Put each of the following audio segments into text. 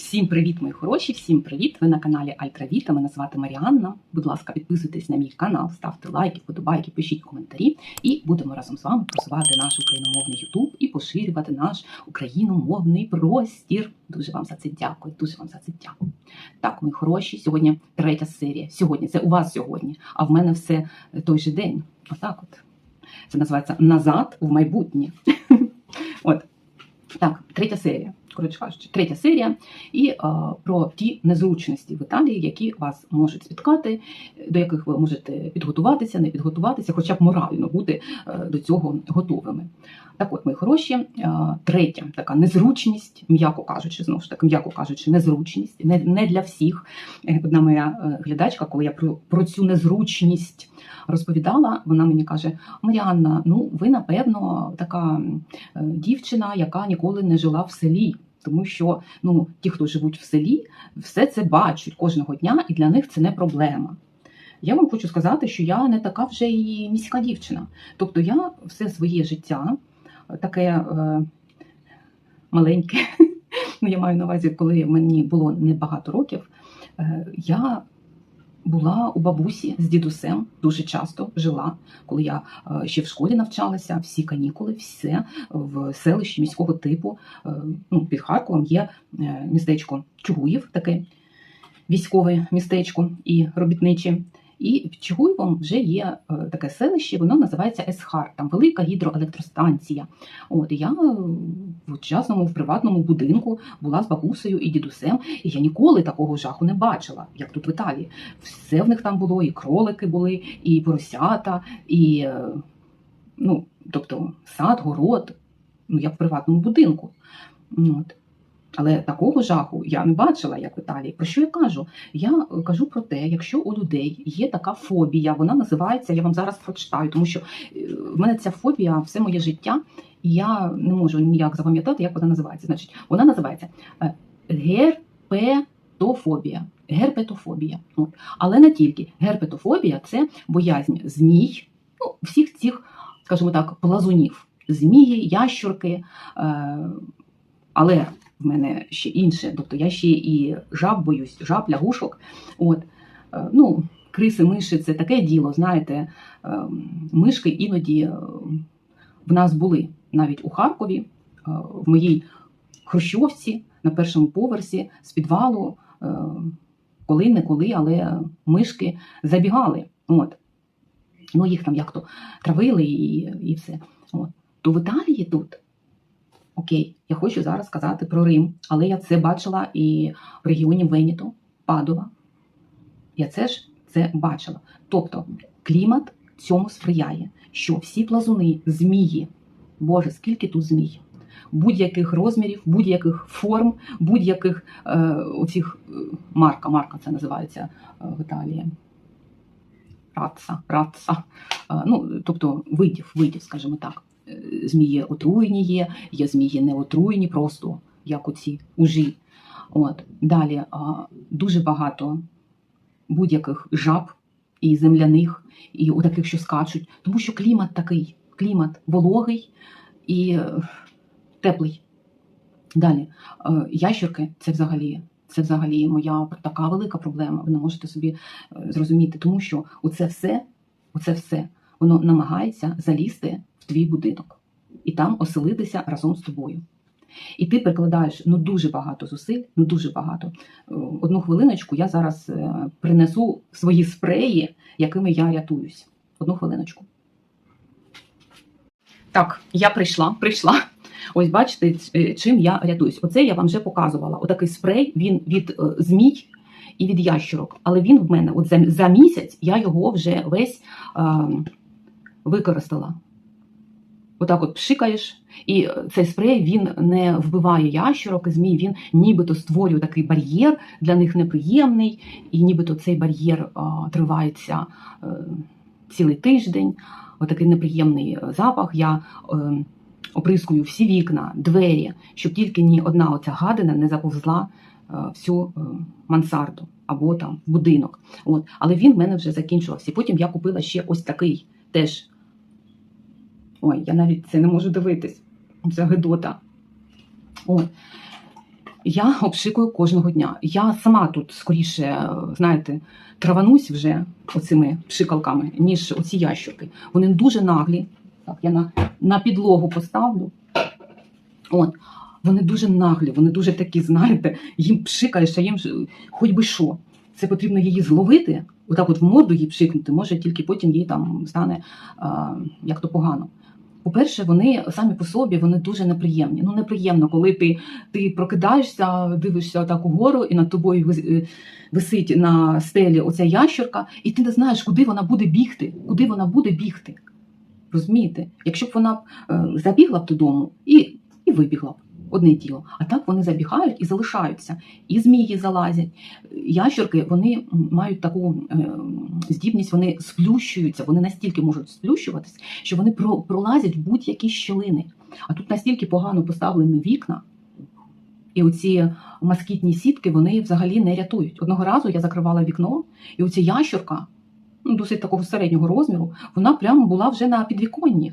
Всім привіт, мої хороші! Всім привіт! Ви на каналі Альтравіта. Мене звати Маріанна. Будь ласка, підписуйтесь на мій канал, ставте лайки, подобайки, пишіть коментарі, і будемо разом з вами просувати наш україномовний Ютуб і поширювати наш україномовний простір. Дуже вам за це дякую. Дуже вам за це дякую. Так, мої хороші. Сьогодні третя серія. Сьогодні це у вас сьогодні, а в мене все той же день. Отак, от це називається назад в майбутнє. От так, третя серія кажучи, третя серія, і е, про ті незручності в Італії, які вас можуть спіткати, до яких ви можете підготуватися, не підготуватися, хоча б морально бути е, до цього готовими. Так, от, мої хороші, е, третя така незручність, м'яко кажучи, знову ж таки, м'яко кажучи, незручність, не, не для всіх. Одна моя глядачка, коли я про, про цю незручність розповідала, вона мені каже: Маріанна, ну ви напевно така дівчина, яка ніколи не жила в селі. Тому що ну, ті, хто живуть в селі, все це бачать кожного дня, і для них це не проблема. Я вам хочу сказати, що я не така вже і міська дівчина. Тобто я все своє життя таке е, маленьке, ну я маю на увазі, коли мені було небагато років, е, я була у бабусі з дідусем дуже часто жила, коли я е, ще в школі навчалася, всі канікули, все в селищі міського типу. Е, Ну, під Харковом є е, містечко Чугуїв, таке військове містечко і робітниче. І під Чугуєвом вже є е, таке селище, воно називається Есхар, там велика гідроелектростанція. От я е, в частному, в приватному будинку була з бабусею і дідусем, і я ніколи такого жаху не бачила, як тут в Італії. Все в них там було, і кролики були, і поросята, і е, ну, тобто сад, город, ну як в приватному будинку. От. Але такого жаху я не бачила, як в Італії. Про що я кажу? Я е, кажу про те, якщо у людей є така фобія, вона називається, я вам зараз прочитаю, тому що е, в мене ця фобія все моє життя, і я не можу ніяк запам'ятати, як вона називається. Значить, вона називається е, герпетофобія. Герпетофобія. От. Але не тільки герпетофобія це боязнь змій, ну, всіх цих, скажімо так, плазунів. Змії, ящурки. Е, але в мене ще інше, тобто я ще і жаб боюсь, жаб, лягушок. От. Е, Ну, Криси, миші це таке діло, знаєте, е, мишки іноді е, в нас були навіть у Харкові, в моїй хрущовці на першому поверсі з підвалу, коли не коли, але мишки забігали. От. Ну, їх там як то травили і, і все. От. То в Італії тут Окей, я хочу зараз сказати про Рим, але я це бачила і в регіоні Веніто, Падова. Я це ж це бачила. Тобто клімат цьому сприяє, що всі плазуни, змії, Боже, скільки тут змій, будь-яких розмірів, будь-яких форм, будь-яких е, оцих е, марка, марка це називається е, в Італії. Раця, раця. Е, ну, тобто видів, видів, скажімо так змії отруєні є, є змії не отруєні, просто як оці ужі. От. Далі дуже багато будь-яких жаб і земляних, і у таких, що скачуть, тому що клімат такий, клімат вологий і е, теплий. Далі, е, ящерки це взагалі. Це взагалі моя така велика проблема. Ви не можете собі е, зрозуміти, тому що оце все, оце все, воно намагається залізти твій будинок і там оселитися разом з тобою. І ти прикладаєш ну дуже багато зусиль, ну дуже багато. Е, Одну хвилиночку я зараз е, принесу свої спреї, якими я рятуюсь. Одну хвилиночку. Так, я прийшла, прийшла. Ось бачите, е, чим я рятуюсь. Оце я вам вже показувала. Отакий спрей, він від змій і від ящурок. Але він в мене, от за, за місяць, я його вже весь е, використала. Отак от пшикаєш, і цей спрей він не вбиває ящерок, і змій, він нібито створює такий бар'єр, для них неприємний, і нібито цей бар'єр тривається а, цілий тиждень. Отакий неприємний запах. Я а, оприскую всі вікна, двері, щоб тільки ні одна оця гадина не заповзла а, всю а, мансарду або там будинок. От. Але він в мене вже закінчувався. Потім я купила ще ось такий теж. Ой, я навіть це не можу дивитись. Це гидота. От. Я обшикую кожного дня. Я сама тут скоріше, знаєте, траванусь вже оцими пшикалками, ніж оці ящурки. Вони дуже наглі. Так, я на, на підлогу поставлю. От. Вони дуже наглі, вони дуже такі, знаєте, їм пшикаєш, а їм хоч би що. Це потрібно її зловити, отак от в морду їй пшикнути, може тільки потім їй там стане а, як то погано. По-перше, вони самі по собі вони дуже неприємні. Ну, неприємно, коли ти, ти прокидаєшся, дивишся так угору, і над тобою е, висить на стелі оця ящерка, і ти не знаєш, куди вона буде бігти, куди вона буде бігти. Розумієте? Якщо б вона е, забігла б додому і, і вибігла б одне діло. А так вони забігають і залишаються. І змії залазять. Ящерки вони мають таку е, здібність, вони сплющуються, вони настільки можуть сплющуватись, що вони про, пролазять будь-які щілини. А тут настільки погано поставлені вікна, і оці москітні сітки вони взагалі не рятують. Одного разу я закривала вікно, і оця ящерка, ну, досить такого середнього розміру, вона прямо була вже на підвіконні.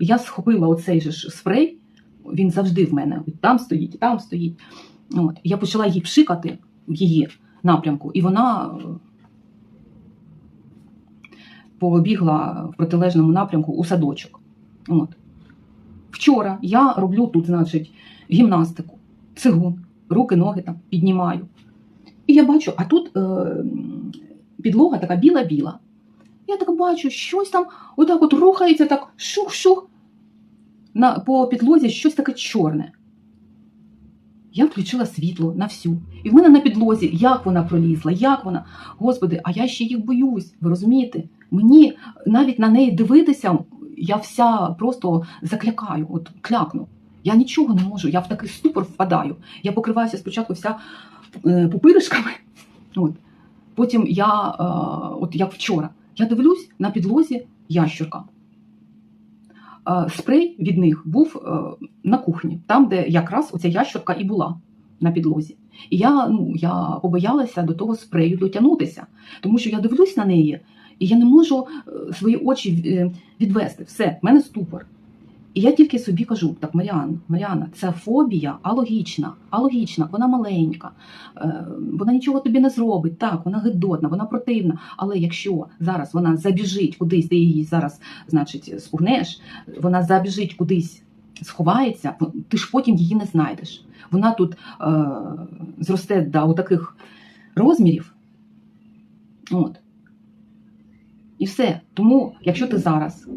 Я схопила оцей же ж спрей, він завжди в мене там стоїть, і там стоїть. От. Я почала її пшикати в її напрямку, і вона е, побігла в протилежному напрямку у садочок. От. Вчора я роблю тут, значить, гімнастику, цигун, руки, ноги там піднімаю. І я бачу, а тут е, підлога така біла-біла. Я так бачу, щось там отак от рухається, так шух-шух. На, по підлозі щось таке чорне. Я включила світло на всю. І в мене на підлозі, як вона пролізла, як вона. Господи, а я ще їх боюсь. Ви розумієте? Мені навіть на неї дивитися, я вся просто заклякаю, от клякну. Я нічого не можу, я в такий ступор впадаю. Я покриваюся спочатку вся е, пупиришками. От. Потім я, е, от як вчора, я дивлюсь на підлозі ящурка. Е, Спрей від них був е, на кухні, там, де якраз оця ящерка і була на підлозі. І я, ну, я побоялася до того спрею дотягнутися, тому що я дивлюсь на неї, і я не можу е, свої очі відвести. Все, в мене ступор. І я тільки собі кажу: так, Маріан, Маріана, це фобія алогічна, алогічна, вона маленька, е, вона нічого тобі не зробить. Так, вона гидотна, вона противна. Але якщо зараз вона забіжить кудись, ти її зараз, значить, спугнеш, вона забіжить кудись, сховається, ти ж потім її не знайдеш. Вона тут е, зросте до таких розмірів. От. І все. Тому, якщо ти зараз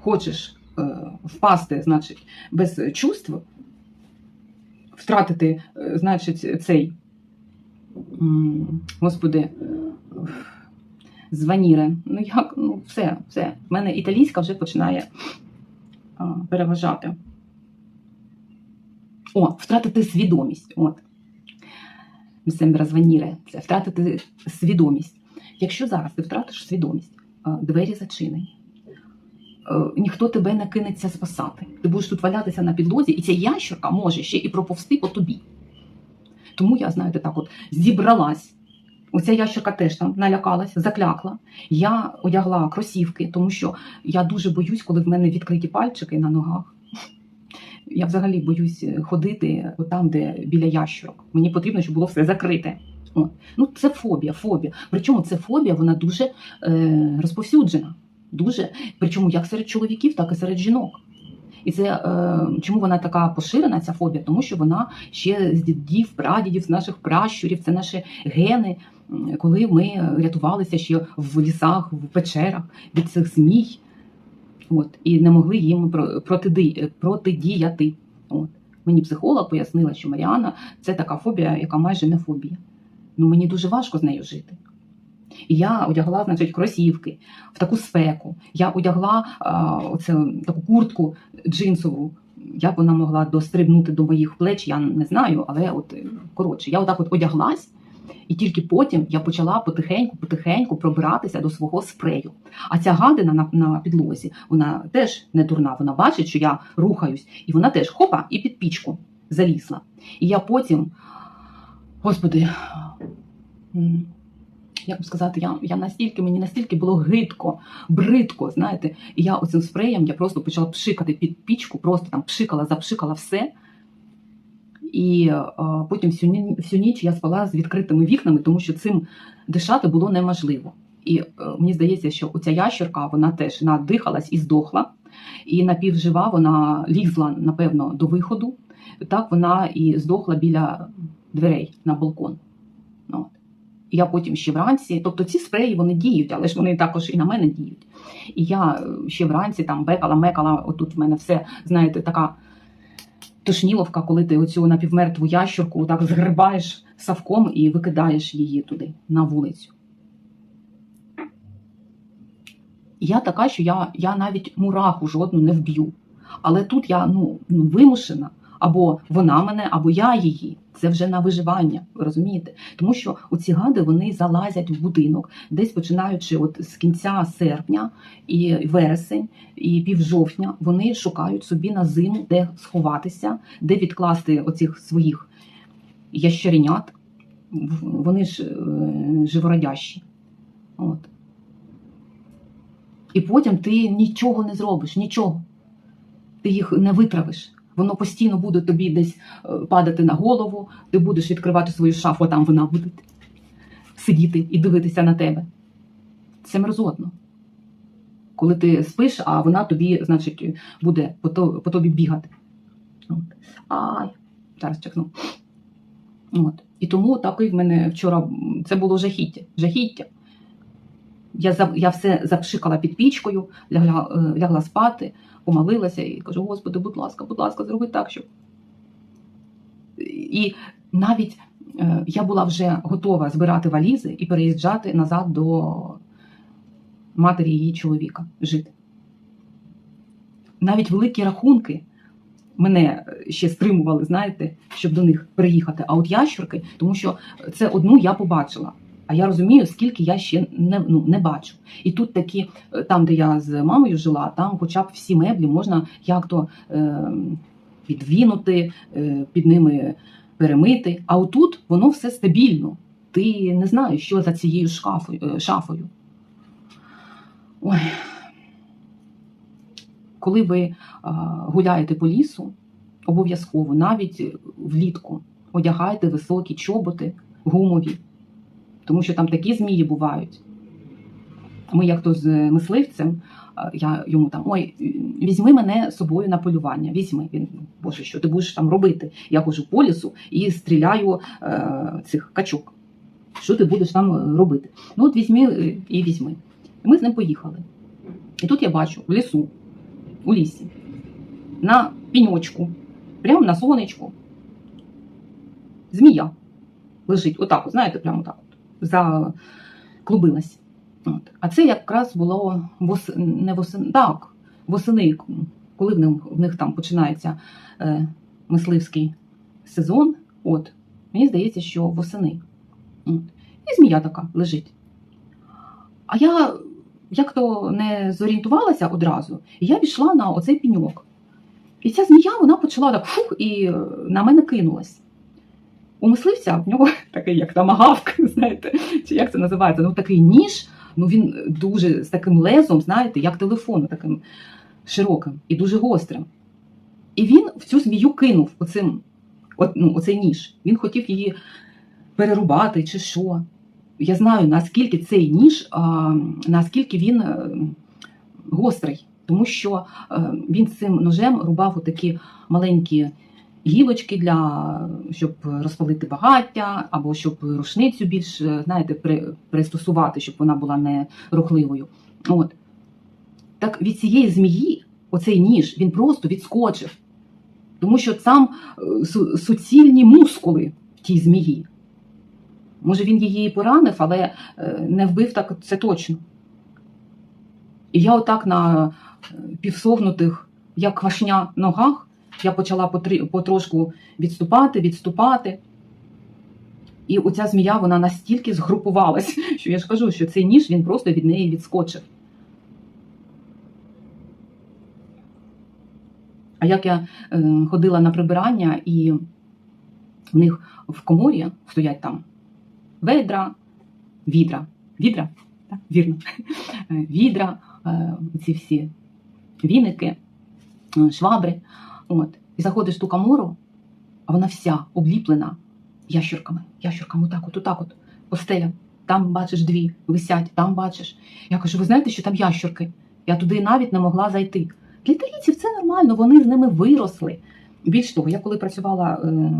хочеш впасти, значить, без чувств, втратити, е, значить, цей, господи, званіре. Ну як, ну все, все. В мене італійська вже починає переважати. О, втратити свідомість. От. Місембра званіре. Це втратити свідомість. Якщо зараз ти втратиш свідомість, двері зачинені. Е, Ніхто тебе не кинеться спасати. Ти будеш тут валятися на підлозі, і ця ящерка може ще і проповсти по тобі. Тому я, знаєте, так от зібралась. Оця ящерка теж там налякалась, заклякла. Я одягла кросівки, тому що я дуже боюсь, коли в мене відкриті пальчики на ногах. Я взагалі боюсь ходити там, де біля ящерок. Мені потрібно, щоб було все закрите. Ну, це фобія, фобія. Причому це фобія, вона дуже е, розповсюджена. Дуже, причому як серед чоловіків, так і серед жінок. І це е, чому вона така поширена, ця фобія? Тому що вона ще з дідів, прадідів, з наших пращурів, це наші гени, коли ми рятувалися ще в лісах, в печерах від цих змій. От, і не могли їм протидіяти. От. Мені психолог пояснила, що Маріана це така фобія, яка майже не фобія. Ну мені дуже важко з нею жити. І я одягла, значить, кросівки в таку спеку. Я одягла а, оце, таку куртку джинсову. Як вона могла дострибнути до моїх плеч, я не знаю, але от е, коротше, я отак от одяглась, і тільки потім я почала потихеньку, потихеньку пробиратися до свого спрею. А ця гадина на, на підлозі, вона теж не дурна. Вона бачить, що я рухаюсь, і вона теж хопа і під пічку залізла. І я потім, господи, як вам сказати, я, я настільки, мені настільки було гидко, бридко, знаєте, і я оцим спреєм я просто почала пшикати під пічку, просто там пшикала, запшикала все. І е, потім всю, всю ніч я спала з відкритими вікнами, тому що цим дишати було неможливо. І е, мені здається, що оця ящерка вона теж надихалась і здохла, і напівжива вона лізла, напевно, до виходу. Так вона і здохла біля дверей на балкон. От. Я потім ще вранці, тобто ці спреї вони діють, але ж вони також і на мене діють. І я е, ще вранці там бекала, мекала, отут в мене все, знаєте, така тошніловка, коли ти оцю напівмертву ящурку так згрибаєш савком і викидаєш її туди, на вулицю. Я така, що я, я навіть мураху жодну не вб'ю. Але тут я ну, вимушена, або вона мене, або я її. Це вже на виживання, ви розумієте? Тому що оці гади вони залазять в будинок, десь починаючи от з кінця серпня і вересень, і півжовтня, вони шукають собі на зиму, де сховатися, де відкласти оцих своїх ящеренят. Вони ж е, живородящі. От. І потім ти нічого не зробиш, нічого. Ти їх не витравиш. Воно постійно буде тобі десь е, падати на голову, ти будеш відкривати свою шафу, а там вона буде сидіти і дивитися на тебе. Це мерзотно. Коли ти спиш, а вона тобі, значить, буде по, тобі бігати. Ай, зараз чекну. От. І тому такий в мене вчора це було жахіття. жахіття. Я, я все запшикала під пічкою, лягла, е, лягла спати, помолилася і кажу: Господи, будь ласка, будь ласка, зроби так, щоб. І навіть е, я була вже готова збирати валізи і переїжджати назад до матері її чоловіка жити. Навіть великі рахунки мене ще стримували, знаєте, щоб до них переїхати. А от ящурки, тому що це одну я побачила. А я розумію, скільки я ще не, ну, не бачу. І тут такі, е, там, де я з мамою жила, там хоча б всі меблі можна як-то е, підвінути, е, під ними перемити. А отут воно все стабільно. Ти не знаєш, що за цією шкафою, е, шафою. Ой. Коли ви а, гуляєте по лісу, обов'язково, навіть влітку, одягайте високі чоботи, гумові, тому що там такі змії бувають. Ми, як то з мисливцем, я йому там ой, візьми мене з собою на полювання. Візьми. Він, боже, що ти будеш там робити? Я ходжу по лісу і стріляю е, цих качок. Що ти будеш там е, робити? Ну, от візьми е, і візьми. І ми з ним поїхали. І тут я бачу в лісу, у лісі, на піньочку, прямо на сонечку. Змія лежить, отак, знаєте, прямо так заклубилась. От. А це якраз було вос... не восени, так, восени, коли в них, в них там починається е, мисливський сезон. От, мені здається, що восени. От. І змія така лежить. А я як то не зорієнтувалася одразу, і я пішла на оцей піньок. І ця змія вона почала так фух і е, на мене кинулась. У мисливця в нього такий, як тамагавк, знаєте, чи як це називається? Ну такий ніж, ну він дуже з таким лезом, знаєте, як телефон, таким широким і дуже гострим. І він в цю змію кинув оцим, от, ну, оцей ніж. Він хотів її перерубати чи що. Я знаю, наскільки цей ніж, а, наскільки він е, гострий, тому що е, він цим ножем рубав отакі маленькі гілочки для щоб розпалити багаття, або щоб рушницю більш знаєте, при, пристосувати, щоб вона була не рухливою. От. Так від цієї змії, оцей ніж, він просто відскочив, тому що там е, суцільні мускули в тій змії. Може, він її поранив, але е, не вбив так це точно. І я отак на е, півсогнутих, як квашня ногах, я почала потрошку відступати, відступати. І оця змія вона настільки згрупувалась, що я ж кажу, що цей ніж він просто від неї відскочив. А як я е, ходила на прибирання, і в них в коморі стоять там ведра, відра. Відра? Так, вірно. Е, Відра, е, ці всі віники, швабри. От. І заходиш в ту камору, а вона вся обліплена ящурками. Ящурками, отак, от, отак, от, постелям. Там бачиш дві, висять, там бачиш. Я кажу, ви знаєте, що там ящурки? Я туди навіть не могла зайти. Для італійців це нормально, вони з ними виросли. Більш того, я коли працювала е,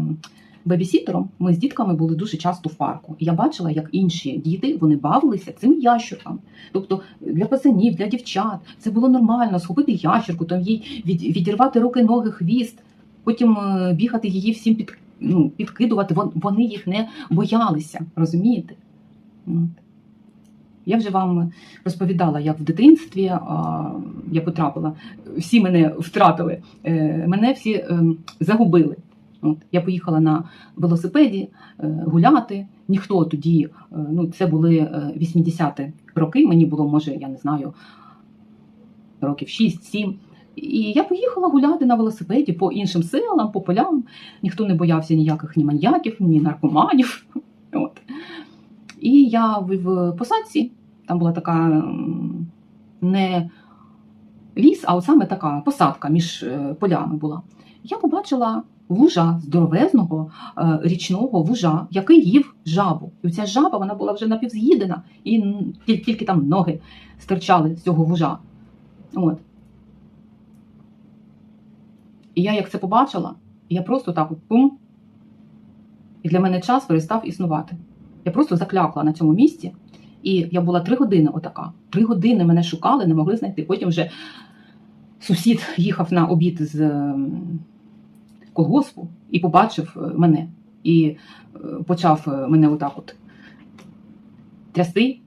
бебісітером, ми з дітками були дуже часто в парку. Я бачила, як інші діти вони бавилися цими ящурками. Тобто для пацанів, для дівчат це було нормально схопити ящерку, там їй від, відірвати руки, ноги, хвіст, потім е, бігати її всім під, ну, підкидувати. Вони їх не боялися, розумієте? Я вже вам розповідала, як в дитинстві а, я потрапила, всі мене втратили, е, мене всі е, загубили. От, я поїхала на велосипеді е, гуляти. Ніхто тоді, е, ну це були е, 80-ті роки, мені було, може, я не знаю, років 6-7. І я поїхала гуляти на велосипеді по іншим селам, по полям. Ніхто не боявся ніяких ні маньяків, ні наркоманів. От. І я в, посадці, там була така не ліс, а от саме така посадка між е, полями була. Я побачила вужа здоровезного е, річного вужа, який їв жабу. І ця жаба вона була вже напівз'їдена, і тільки, там ноги стирчали з цього вужа. От. І я як це побачила, я просто так от пум. І для мене час перестав існувати. Я просто заклякла на цьому місці, і я була три години отака. Три години мене шукали, не могли знайти. Потім вже сусід їхав на обід з колгоспу і побачив е, мене. І е, почав е, мене отак от трясти,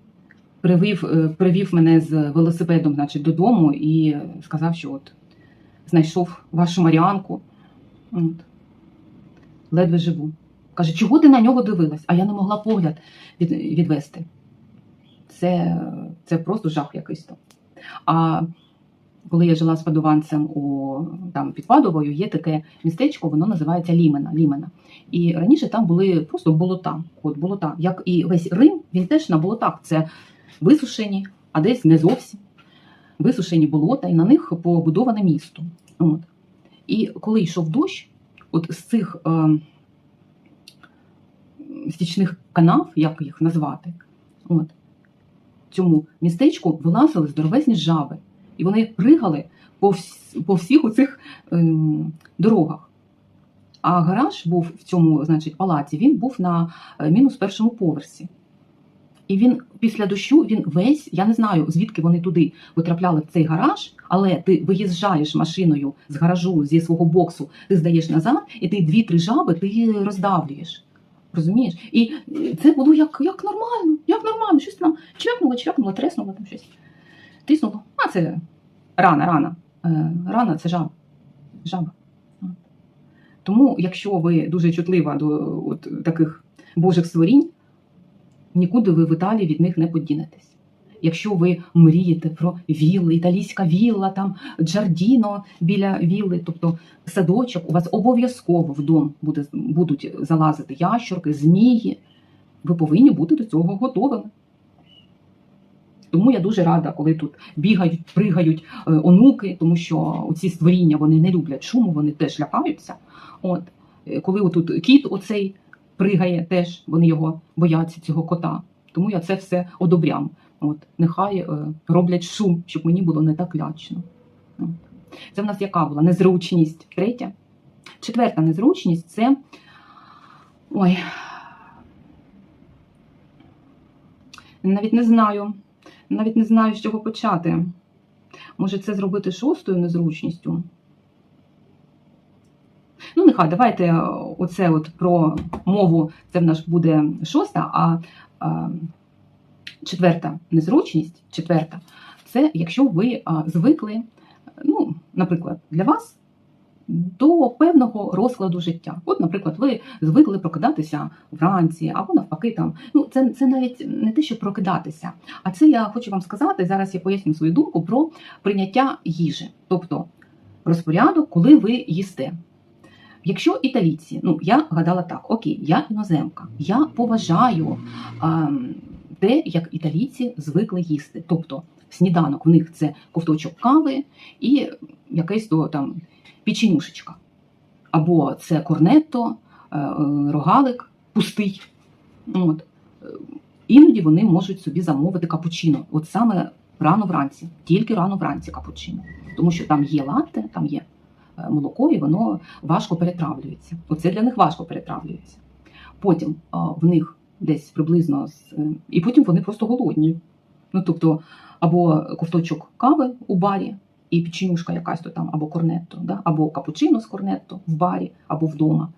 привів, привів мене з велосипедом значить, додому і сказав, що от знайшов вашу Маріанку. От. Ледве живу. Каже, чого ти на нього дивилась? А я не могла погляд від, відвести. Це, це просто жах якийсь то. А коли я жила з падованцем у, там, під Падовою, є таке містечко, воно називається Лімена. Лімена. І раніше там були просто болота. От болота. Як і весь Рим, він теж на болотах. Це висушені, а десь не зовсім. Висушені болота, і на них побудоване місто. От. І коли йшов дощ, от з цих е, стічних канав, як їх назвати, от, цьому містечку вилазили здоровезні жаби. І вони пригали по, вс- по всіх оцих ем, дорогах. А гараж був в цьому значить, палаці, він був на е, мінус першому поверсі. І він після дощу він весь, я не знаю, звідки вони туди потрапляли в цей гараж, але ти виїжджаєш машиною з гаражу зі свого боксу, ти здаєш назад, і ти дві-три жаби ти роздавлюєш. Розумієш? І е, це було як, як нормально, як нормально. Щось там чвякнуло, чвякнуло, треснуло там щось. Тиснуло. А це рана, рана. Е, Рана це жаба. Жаба. Тому, якщо ви дуже чутлива до от, таких божих створінь, нікуди ви в Італії від них не подінетесь. Якщо ви мрієте про вілли, італійська вілла, там Джардіно біля вілли, тобто садочок, у вас обов'язково в дом буде, будуть залазити ящурки, змії. Ви повинні бути до цього готовими. Тому я дуже рада, коли тут бігають, пригають е, онуки, тому що ці створіння вони не люблять шуму, вони теж лякаються. От Е, коли отут кіт оцей пригає, теж вони його бояться, цього кота. Тому я це все одобрям. От нехай е, роблять шум, щоб мені було не так лячно. Це в нас яка була незручність? Третя. Четверта незручність це. Ой. Навіть не знаю. Навіть не знаю, з чого почати. Може, це зробити шостою незручністю? Ну, нехай, давайте е, оце от про мову, це в нас буде шоста, а, а четверта незручність, четверта, це якщо ви а, звикли, ну, наприклад, для вас до певного розкладу життя. От, наприклад, ви звикли прокидатися вранці, або навпаки, там ну це, це навіть не те, що прокидатися, а це я хочу вам сказати. Зараз я поясню свою думку про прийняття їжі, тобто розпорядок, коли ви їсте. Якщо італійці, ну я гадала так, окей, я іноземка, я поважаю а, те, як італійці звикли їсти. Тобто сніданок в них це ковточок кави і якась то там печенюшечка. або це корнетто, е, е, рогалик пустий. От. Іноді вони можуть собі замовити капучино. От саме рано вранці, тільки рано вранці капучино. Тому що там є латте, там є е, молоко, і воно важко перетравлюється. Оце для них важко перетравлюється. Потім в них десь приблизно і потім вони просто голодні. Ну тобто, або ковточок кави у барі, і печенюшка якась то там, або корнетто, да? або капучино з корнетто в барі, або вдома.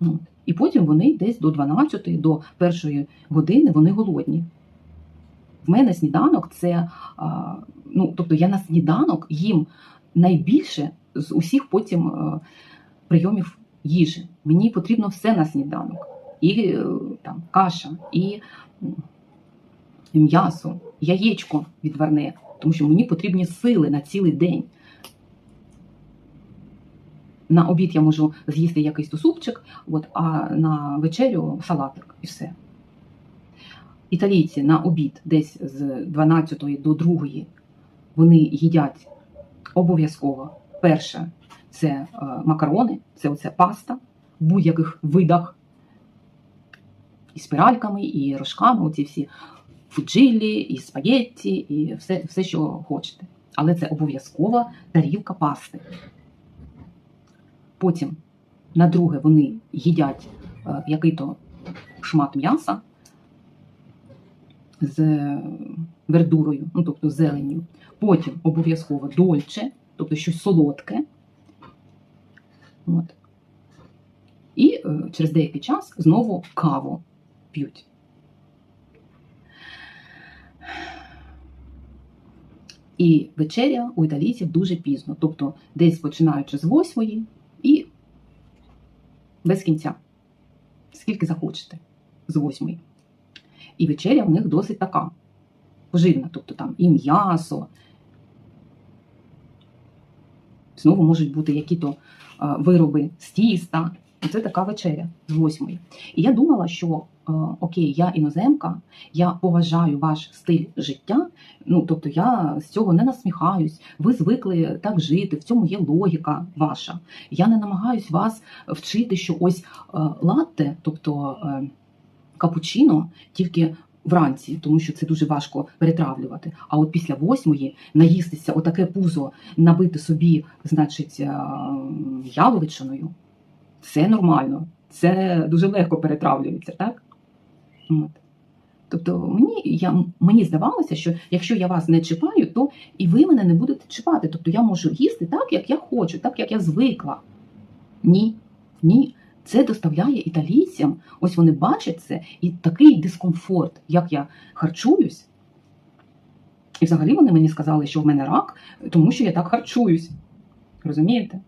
Ну, і потім вони десь до 12, до першої години вони голодні. В мене сніданок це, ну, тобто я на сніданок їм найбільше з усіх потім прийомів їжі. Мені потрібно все на сніданок. І е, там каша, і м'ясо, яєчко відварне, тому що мені потрібні сили на цілий день. На обід я можу з'їсти якийсь супчик, от, а на вечерю салатик і все. Італійці на обід десь з 12 до 2 вони їдять обов'язково. Перше це е, макарони, це оце паста в будь-яких видах. І спіральками, і рожками, оці всі фуджилі, і спагетті, і все, все, що хочете. Але це обов'язкова тарілка пасти. Потім, на друге, вони їдять е, який-то шмат м'яса з е, вердурою, ну тобто зеленню. Потім обов'язково дольче, тобто щось солодке. От. І е, через деякий час знову каву п'ють. І вечеря у італійців дуже пізно, тобто десь починаючи з восьмої і без кінця. Скільки захочете з восьмої. І вечеря в них досить така поживна, тобто там і м'ясо. Знову можуть бути які-то е, вироби з тіста. Це така вечеря з восьмої. І я думала, що е, окей, я іноземка, я поважаю ваш стиль життя. Ну тобто я з цього не насміхаюсь. Ви звикли так жити, в цьому є логіка ваша. Я не намагаюсь вас вчити, що ось е, латте, тобто е, капучино, тільки вранці, тому що це дуже важко перетравлювати. А от після восьмої наїстися отаке пузо, набити собі, значить, яловичиною, це нормально. Це дуже легко перетравлюється, так? От. Тобто мені, я, мені здавалося, що якщо я вас не чіпаю, то і ви мене не будете чіпати. Тобто я можу їсти так, як я хочу, так як я звикла. Ні, ні. Це доставляє італійцям, ось вони бачать це, і такий дискомфорт, як я харчуюсь. І взагалі вони мені сказали, що в мене рак, тому що я так харчуюсь. Розумієте?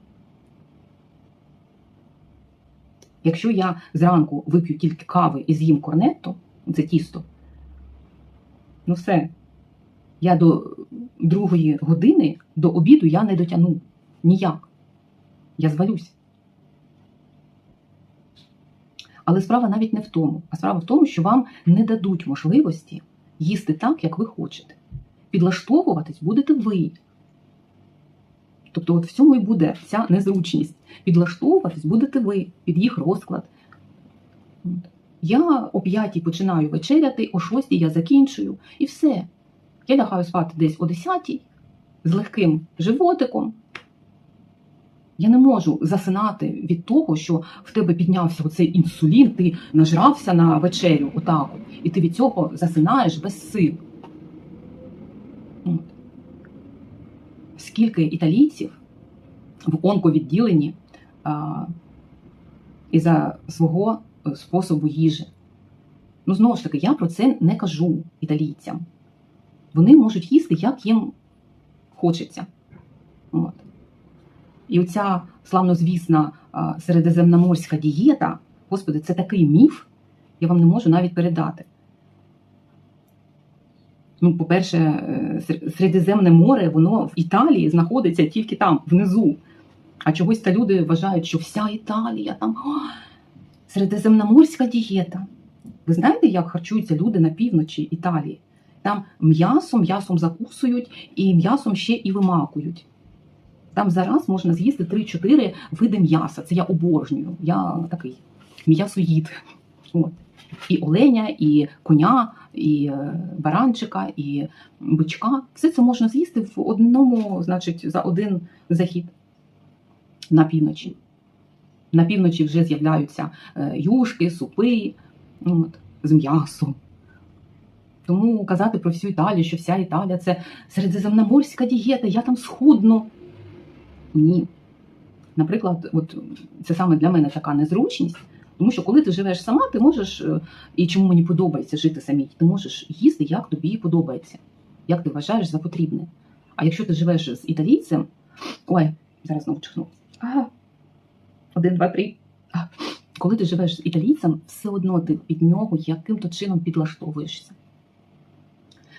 Якщо я зранку вип'ю тільки кави і з'їм корнетто, це тісто, ну все, я до другої години до обіду я не дотягну ніяк. Я звалюсь. Але справа навіть не в тому, а справа в тому, що вам не дадуть можливості їсти так, як ви хочете. Підлаштовуватись будете ви. Тобто, от в цьому і буде ця незручність. Підлаштовуватись будете ви під їх розклад. Я о п'ятій починаю вечеряти, о шостій я закінчую, і все. Я лягаю спати десь о десятій з легким животиком. Я не можу засинати від того, що в тебе піднявся оцей інсулін, ти нажрався на вечерю отак, от, і ти від цього засинаєш без сил. Скільки італійців в онковідділенні а, із-за свого е, способу їжі. Ну, знову ж таки, я про це не кажу італійцям. Вони можуть їсти, як їм хочеться. От. І оця славнозвісна середземноморська дієта, господи, це такий міф, я вам не можу навіть передати. Ну, по-перше, е, Середземне море, воно в Італії знаходиться тільки там, внизу. А чогось та люди вважають, що вся Італія там «О, середземноморська дієта. Ви знаєте, як харчуються люди на півночі Італії? Там м'ясом, м'ясом закусують і м'ясом ще і вимакують. Там зараз можна з'їсти 3-4 види м'яса. Це я обожнюю. Я такий м'ясоїд. От. І оленя, і коня, і е, баранчика, і бичка. Все це можна з'їсти в одному, значить, за один захід на півночі. На півночі вже з'являються е, юшки, супи от, з м'ясом. Тому казати про всю Італію, що вся Італія це середземноморська дієта, я там схудну. Ні. Наприклад, от це саме для мене така незручність, тому що коли ти живеш сама, ти можеш, е, і чому мені подобається жити самій, ти можеш їсти, як тобі подобається, як ти вважаєш за потрібне. А якщо ти живеш з італійцем, ой, зараз знову чихну. Ага. Один, два, три. А. Коли ти живеш з італійцем, все одно ти під нього яким-то чином підлаштовуєшся.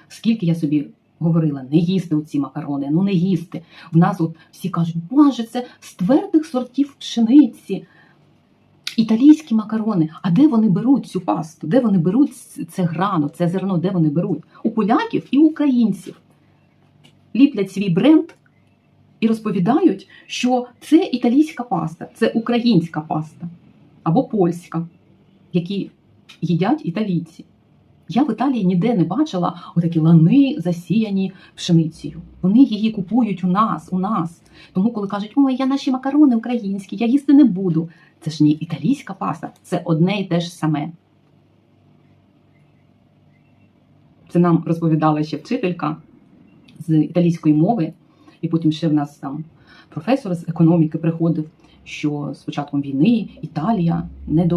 Скільки я собі говорила, не їсти оці макарони, ну не їсти. В нас от всі кажуть, боже, це з твердих сортів пшениці. Італійські макарони. А де вони беруть цю пасту? Де вони беруть це грано, це зерно, де вони беруть? У поляків і українців. Ліплять свій бренд і розповідають, що це італійська паста, це українська паста або польська, які їдять італійці. Я в Італії ніде не бачила отакі лани засіяні пшеницею. Вони її купують у нас, у нас. Тому, коли кажуть, ой, я наші макарони українські, я їсти не буду. Це ж не італійська паста, це одне і те ж саме. Це нам розповідала ще вчителька з італійської мови, і потім ще в нас там професор з економіки приходив, що з початком війни Італія не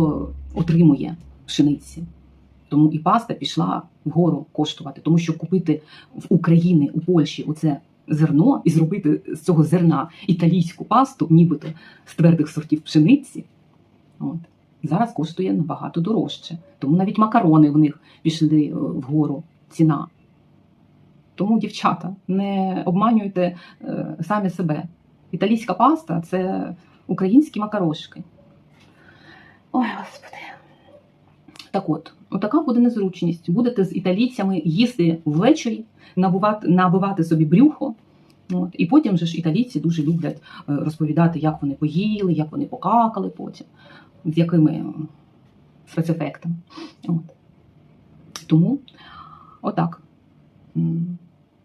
отримує пшениці. Тому і паста пішла вгору коштувати, тому що купити в Україні у Польщі оце зерно і зробити з цього зерна італійську пасту, нібито з твердих сортів пшениці, от, зараз коштує набагато дорожче. Тому навіть макарони в них пішли е, вгору ціна. Тому, дівчата, не обманюйте е, самі себе. Італійська паста це українські макарошки. Ой, господи. Так от, отака буде незручність. Будете з італійцями їсти ввечері, набувати, набивати собі брюхо. От. І потім же ж італійці дуже люблять е, розповідати, як вони поїли, як вони покакали потім, з якими спецефектами. От. Тому, отак.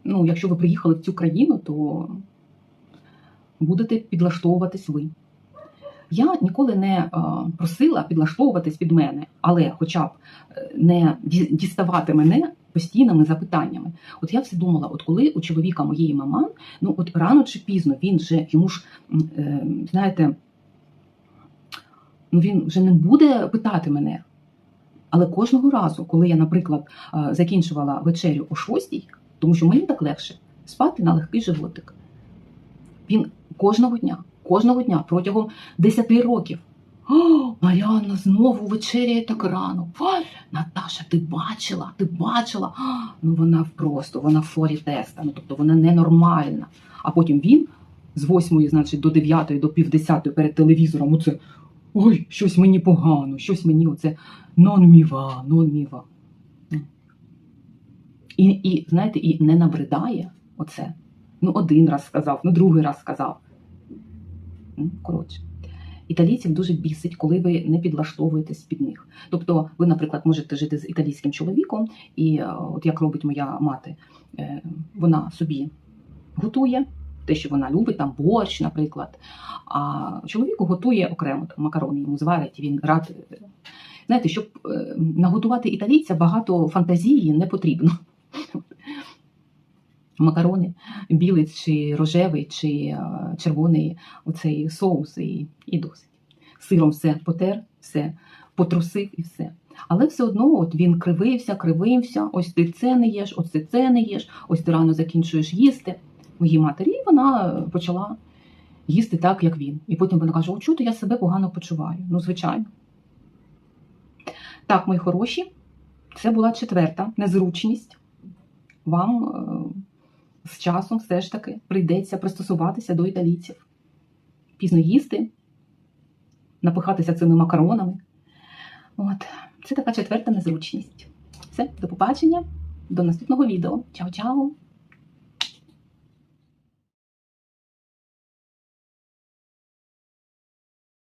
Ну, якщо ви приїхали в цю країну, то будете підлаштовуватись ви. Я ніколи не е, просила підлаштовуватись під мене, але хоча б е, не діставати мене постійними запитаннями. От я все думала, от коли у чоловіка моєї маман, ну от рано чи пізно він же йому ж, е, знаєте, ну він вже не буде питати мене. Але кожного разу, коли я, наприклад, закінчувала вечерю о шостій, тому що мені так легше спати на легкий животик, він кожного дня кожного дня протягом 10 років. О, Маріанна знову вечеряє так рано. Наташа, ти бачила? Ти бачила? Ну вона просто, вона в форі теста, ну тобто вона ненормальна. А потім він з 8 значить, до 9 до півдесятої перед телевізором оце ой, щось мені погано, щось мені оце нон-міва, нон-міва. І, і, знаєте, і не набридає оце. Ну, один раз сказав, ну другий раз сказав. Коротше, італійців дуже бісить, коли ви не підлаштовуєтесь під них. Тобто, ви, наприклад, можете жити з італійським чоловіком, і е, от як робить моя мати, е, вона собі готує те, що вона любить, там борщ, наприклад. А чоловіку готує окремо там, макарони йому зварить, він рад. Знаєте, щоб е, наготувати італійця, багато фантазії не потрібно макарони, білий чи рожевий, чи е, червоний оцей соус, і, і досить. Сиром все потер, все потрусив і все. Але все одно от він кривився, кривився, ось ти це не їш, ось ти це не їш, ось ти рано закінчуєш їсти. Моїй матері і вона почала їсти так, як він. І потім вона каже: О, чути, я себе погано почуваю. Ну, звичайно. Так, мої хороші, це була четверта незручність. Вам е, з часом все ж таки прийдеться пристосуватися до італійців. Пізно їсти, напихатися цими макаронами. От, Це така четверта незручність. Все, до побачення, до наступного відео. Чао-чао!